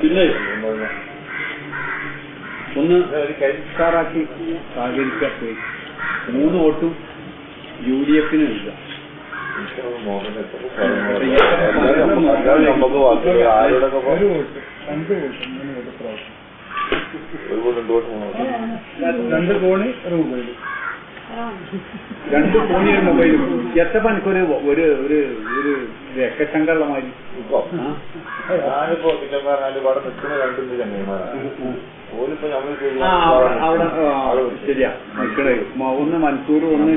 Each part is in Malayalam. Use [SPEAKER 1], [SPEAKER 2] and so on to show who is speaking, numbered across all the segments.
[SPEAKER 1] പിന്നെ?
[SPEAKER 2] ഒന്ന് കരിക്കാറാക്കി സഹകരിക്കാൻ മൂന്ന് വോട്ടും യു ഡി എഫിന് നൽകുക.
[SPEAKER 3] നമുക്ക് വാക്കുകൾ ആരോടൊക്കെ
[SPEAKER 1] ഒരു കൂടെ രണ്ട് വോട്ട്
[SPEAKER 3] രണ്ട്
[SPEAKER 1] കോണി ഒരു മൊബൈൽ
[SPEAKER 2] രണ്ട് കോണി ഒരു മൊബൈലും എത്തപ്പോ എനിക്കൊരു ഒരു ഒരു ഒരു രക്കച്ചങ്കള്ളമാതിരി
[SPEAKER 3] ഞാനിപ്പോ പിന്നെ പറഞ്ഞാൽ ഇവിടെ നിൽക്കുന്ന രണ്ടും ചങ്ങന്മാരാണ്
[SPEAKER 2] ശരിയാ. ഒന്ന് മൻസൂർ ഒന്ന്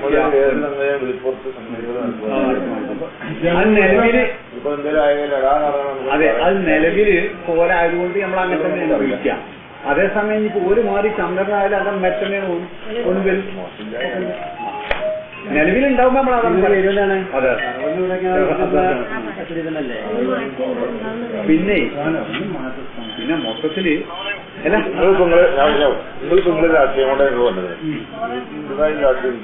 [SPEAKER 3] നിലവിൽ
[SPEAKER 2] അതെ അത് നിലവിൽ കോലായതുകൊണ്ട് നമ്മൾ അങ്ങനെ തന്നെ വിളിക്കാം. അതേസമയം ഇപ്പൊ ഒരു മാറി ചന്ദ്രനായാലും അകം മെറ്റനെ ഒന്നുകിൽ നിലവിലുണ്ടാവുമ്പോ നമ്മൾ അതെ. പിന്നെ പിന്നെ മൊത്തത്തിൽ
[SPEAKER 3] നിങ്ങളിപ്പോ നിങ്ങൾ നിങ്ങളിപ്പോ നിങ്ങൾ രാഷ്ട്രീയം കൊണ്ട് നിങ്ങൾ വന്നത്. ഇതായി രാഷ്ട്രീയം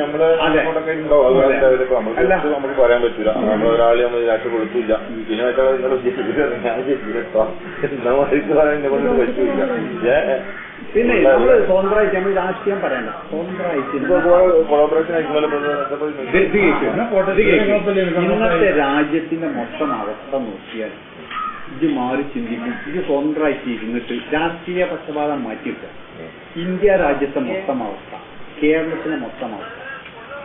[SPEAKER 3] നമ്മൾ ഉണ്ടോ?
[SPEAKER 2] അത്
[SPEAKER 3] നമുക്ക് പറയാൻ പറ്റൂല. നമ്മൾ ഒരാളെ നമ്മൾ രാഷ്ട്രീയം കൊടുത്തില്ല. പിന്നെ വെച്ചാൽ നിങ്ങൾ ഞാൻ ചെയ്യില്ല എന്നാ പറയാൻ പറ്റൂല.
[SPEAKER 2] പിന്നെ നമ്മൾ സ്വതന്ത്രമായിട്ട് നമ്മൾ രാഷ്ട്രീയം പറയണ്ട. സ്വതന്ത്രമായിട്ട് ഇന്നത്തെ രാജ്യത്തിന്റെ മൊത്തം അവസ്ഥ നോക്കിയാൽ ഇത് മാറി ചിന്തിക്കും. ഇത് സ്വതന്ത്രമായിട്ട് ഇരുന്നിട്ട് രാഷ്ട്രീയ പക്ഷപാതം മാറ്റിയിട്ട്. ഇന്ത്യ രാജ്യത്തെ മൊത്തം അവസ്ഥ കേരളത്തിന്റെ മൊത്തം അവസ്ഥ.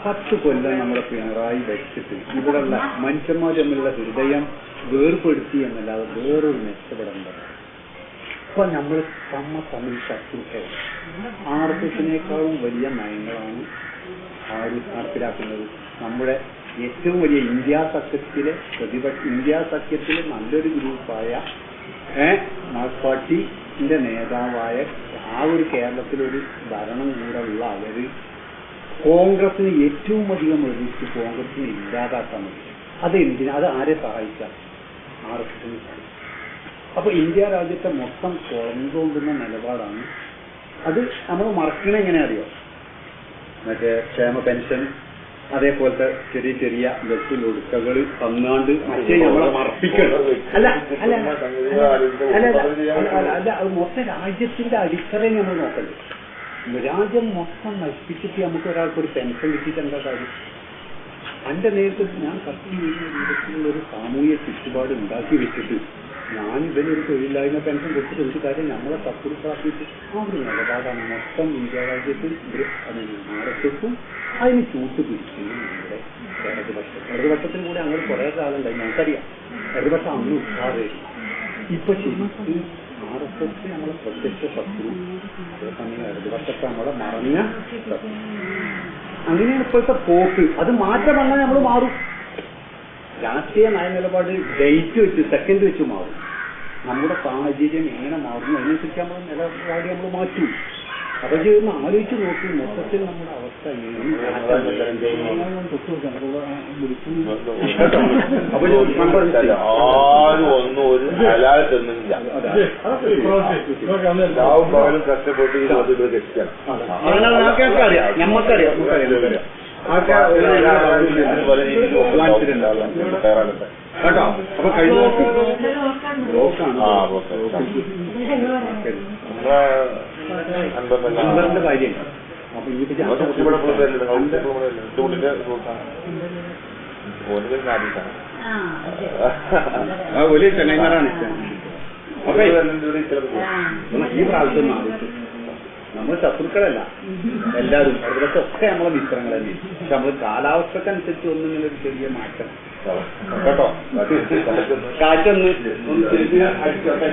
[SPEAKER 2] പത്ത് കൊല്ലം നമ്മുടെ പിണറായി വെച്ചിട്ട് ഇവിടെയുള്ള മനുഷ്യന്മാർ തമ്മിലുള്ള ഹൃദയം വേർപ്പെടുത്തി എന്നല്ലാതെ വേറൊരു മെച്ചപ്പെടേണ്ടത് ഇപ്പൊ നമ്മൾ തമ്മ തമ്മിൽ ശത്രുക്കളാണ് ആർ എസ് എസിനേക്കാളും വലിയ നയങ്ങളാണ് ആര് നടപ്പിലാക്കുന്നത്. നമ്മുടെ ഏറ്റവും വലിയ ഇന്ത്യ സഖ്യത്തിലെ പ്രതിപക്ഷ ഇന്ത്യ സഖ്യത്തിലെ നല്ലൊരു ഗ്രൂപ്പായ പാർട്ടിന്റെ നേതാവായ ആ ഒരു കേരളത്തിലൊരു ഭരണം കൂടെ ഉള്ള അവർ കോൺഗ്രസിന് ഏറ്റവും അധികം എഴുതിച്ച് കോൺഗ്രസിനെ ഇല്ലാതാക്കാൻ അത് എന്തിനാ അത് ആരെ സഹായിക്കാം ആർ എസ് സഹായിക്കാം അപ്പൊ ഇന്ത്യ രാജ്യത്തെ മൊത്തം കുറഞ്ഞുകൊണ്ടുന്ന നിലപാടാണ് അത് നമ്മൾ മറക്കണ എങ്ങനെ അറിയോ മറ്റേ ക്ഷേമ പെൻഷൻ അതേപോലത്തെ ചെറിയ ചെറിയ വെട്ടിൽ ഒടുക്കകൾ തന്നാണ്ട് മറപ്പിക്കണം അല്ല അല്ല അല്ല അല്ല അത് മൊത്തം രാജ്യത്തിന്റെ അടിത്തറയെ നമ്മൾ നോക്കണ്ടേ രാജ്യം മൊത്തം നശിപ്പിച്ചിട്ട് നമുക്ക് ഒരാൾക്ക് ഒരു പെൻഷൻ കിട്ടിയിട്ട് എന്താ കാര്യം എന്റെ നേരത്തെ ഞാൻ കത്തി ചെയ്യുന്ന രൂപത്തിലുള്ള ഒരു സാമൂഹ്യ ചുറ്റുപാട് ഉണ്ടാക്കി വെച്ചിട്ട് ഞാൻ ഇതിനൊരു തൊഴിലില്ലായ്മ പെൻഷൻ കൊടുത്തിട്ട് ഒരു കാര്യം നമ്മളെ സബ്സിഡി ഒരു നിലപാടാണ്. മൊത്തം ഇന്ത്യ രാജ്യത്ത് ഇവർ അതിന് ചൂട്ട് പിടിക്കുന്നു നമ്മുടെ ഇടതുപക്ഷം ഇടതുപക്ഷത്തിന് കൂടെ അങ്ങനെ കുറെ കാലമുണ്ടായി. ഞങ്ങൾക്കറിയാം ഇടതുപക്ഷം അന്ന് ഉത്സാഹമായിരുന്നു ഇപ്പൊ ശരിക്കും ആർ എസ് എസ് നമ്മളെ പ്രത്യക്ഷ ശത്രു. അതേസമയം ഇടതുപക്ഷത്തെ നമ്മളെ മറഞ്ഞ ശത്രു. അങ്ങനെയാണ് ഇപ്പോഴത്തെ പോക്ക്. അത് മാറ്റം വന്നാൽ നമ്മൾ മാറും. രാഷ്ട്രീയ നയ നിലപാട് ഡേറ്റ് വെച്ച് സെക്കൻഡ് വെച്ച് മാറും. നമ്മുടെ സാഹചര്യം എങ്ങനെ മാറുന്നു അതിനനുസരിച്ച് നമ്മൾ നിലപാട് നമ്മൾ മാറ്റും. അപ്പൊ ഒന്ന് ആലോചിച്ച് നോക്കി മൊത്തത്തിൽ നമ്മുടെ അവസ്ഥ
[SPEAKER 3] ആരും ഒന്നും ഒരു തന്നില്ല. രാവും പകലും കഷ്ടപ്പെട്ട് ഈ നാട്ടിൽ രക്ഷിക്കണം
[SPEAKER 2] അങ്ങനെ ആൾക്കാർക്ക് അറിയാം ഞമ്മക്കറിയാം. നമുക്കറിയാം. നമുക്കറിയാം കേട്ടോ? അപ്പൊ കഴിഞ്ഞ വലിയ ചെങ്ങൈമാരാണ് ഈ പ്രാവശ്യം നമ്മൾ ശത്രുക്കളല്ല. എല്ലാവരും. അവിടുത്തെ ഒക്കെ നമ്മളെ മിത്രങ്ങൾ തന്നെ പക്ഷെ നമ്മൾ കാലാവസ്ഥക്കനുസരിച്ച് ഒന്നിങ്ങനെ ഒരു ചെറിയ മാറ്റം കേട്ടോ കാറ്റൊന്ന് ഒന്ന് തിരിഞ്ഞ് അടിച്ചോട്ടെ.